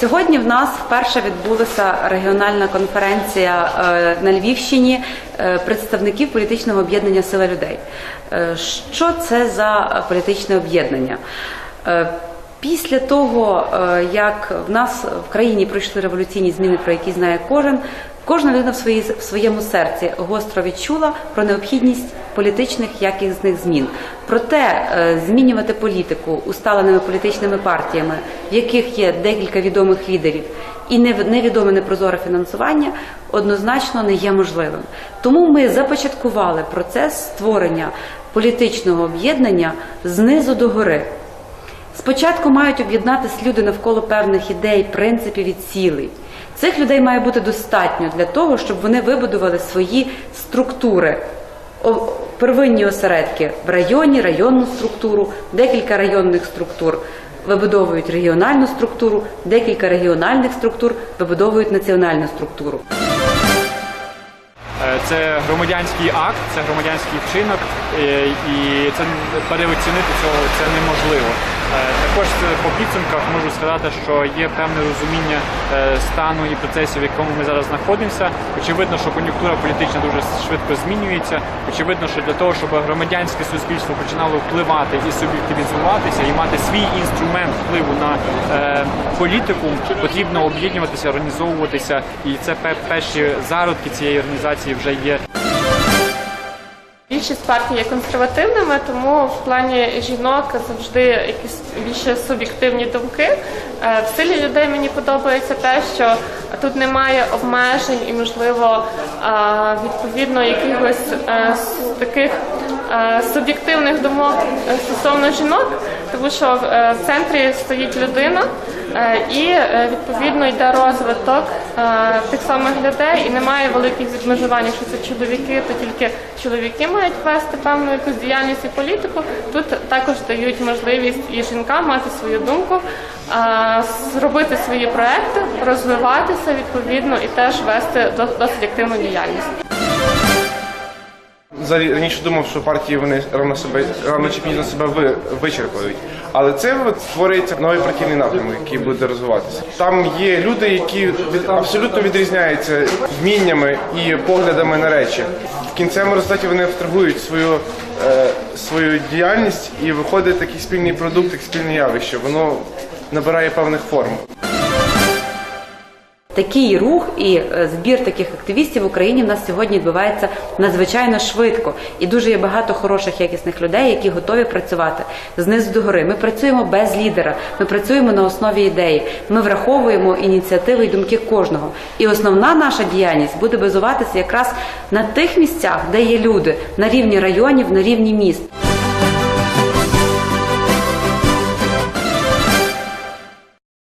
Сьогодні в нас вперше відбулася регіональна конференція е, на Львівщині е, представників політичного об'єднання Сила людей. Е, Що це за політичне об'єднання? Після того, е, як в нас в країні пройшли революційні зміни, про які знає кожен, кожна людина в, своїй, в своєму серці гостро відчула про необхідність політичних якісних змін. Проте е, змінювати політику усталеними політичними партіями, в яких є декілька відомих лідерів, і нев- невідоме непрозоре фінансування, однозначно не є можливим. Тому ми започаткували процес створення політичного об'єднання знизу до гори. Спочатку мають об'єднатися люди навколо певних ідей, принципів і цілей. Цих людей має бути достатньо для того, щоб вони вибудували свої структури. Первинні осередки в районі, районну структуру, декілька районних структур вибудовують регіональну структуру, декілька регіональних структур вибудовують національну структуру. Е, Це громадянський акт, це громадянський вчинок, е, і це переоцінити цього це неможливо. Е, Також е, по підсумках можу сказати, що є певне розуміння е, стану і процесів, в якому ми зараз знаходимося. Очевидно, що кон'юнктура політична дуже швидко змінюється. Очевидно, що для того, щоб громадянське суспільство починало впливати і суб'єктивізуватися, і мати свій інструмент впливу на політику, потрібно об'єднуватися, організовуватися, і це перші зародки цієї організації вже є. Більшість партій є консервативними, тому в плані жінок завжди якісь більше суб'єктивні думки. Е, В силі людей мені подобається те, що тут немає обмежень і, можливо, е, відповідно якихось е, таких суб'єктивних думок е, стосовно жінок, тому що е, в центрі стоїть людина. Е, І е, відповідно йде розвиток е, тих самих людей, і немає великих відмежувань. Якщо це чоловіки, то тільки чоловіки мають вести певну якусь діяльність і політику. Тут також дають можливість і жінкам мати свою думку, е, зробити свої проекти, розвиватися відповідно і теж вести до- досить активну діяльність. Раніше думав, що партії вони рано себе рано чи пізно себе ви, вичерпають. Але це створюється новий партійний напрямок, який буде розвиватися. Там є люди, які абсолютно відрізняються вміннями і поглядами на речі. В кінцевому результаті вони абстрагують свою, е, свою діяльність і виходить такий спільний продукт, як спільне явище. Воно набирає певних форм. Такий рух і е, збір таких активістів в Україні в нас сьогодні відбувається надзвичайно швидко, і дуже є багато хороших якісних людей, які готові працювати знизу до гори. Ми працюємо без лідера, ми працюємо на основі ідеї. Ми враховуємо ініціативи і думки кожного. І основна наша діяльність буде базуватися якраз на тих місцях, де є люди, на рівні районів, на рівні міст.